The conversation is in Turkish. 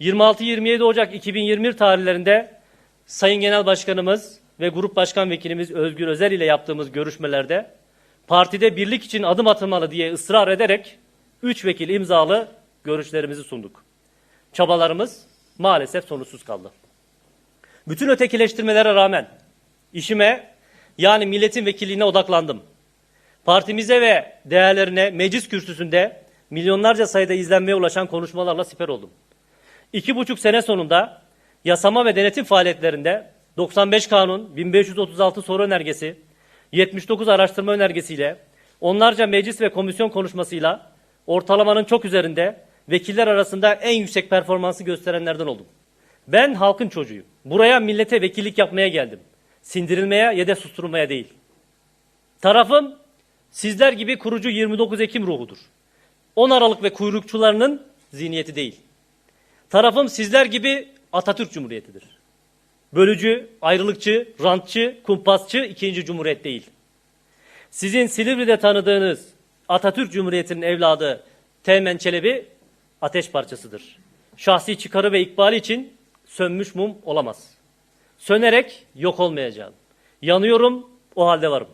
26-27 Ocak 2021 tarihlerinde Sayın Genel Başkanımız ve Grup Başkan Vekilimiz Özgür Özel ile yaptığımız görüşmelerde partide birlik için adım atılmalı diye ısrar ederek 3 vekil imzalı görüşlerimizi sunduk. Çabalarımız maalesef sonuçsuz kaldı. Bütün ötekileştirmelere rağmen işime yani milletin vekilliğine odaklandım. Partimize ve değerlerine meclis kürsüsünde milyonlarca sayıda izlenmeye ulaşan konuşmalarla siper oldum. İki buçuk sene sonunda yasama ve denetim faaliyetlerinde 95 kanun, 1536 soru önergesi, 79 araştırma önergesiyle, onlarca meclis ve komisyon konuşmasıyla ortalamanın çok üzerinde vekiller arasında en yüksek performansı gösterenlerden oldum. Ben halkın çocuğuyum. Buraya millete vekillik yapmaya geldim. Sindirilmeye ya da susturulmaya değil. Tarafım sizler gibi kurucu 29 Ekim ruhudur. 10 Aralık ve kuyrukçularının zihniyeti değil. Tarafım sizler gibi Atatürk Cumhuriyeti'dir. Bölücü, ayrılıkçı, rantçı, kumpasçı ikinci cumhuriyet değil. Sizin Silivri'de tanıdığınız Atatürk Cumhuriyeti'nin evladı Teğmen Çelebi ateş parçasıdır. Şahsi çıkarı ve ikbali için sönmüş mum olamaz. Sönerek yok olmayacağım. Yanıyorum, o halde varım.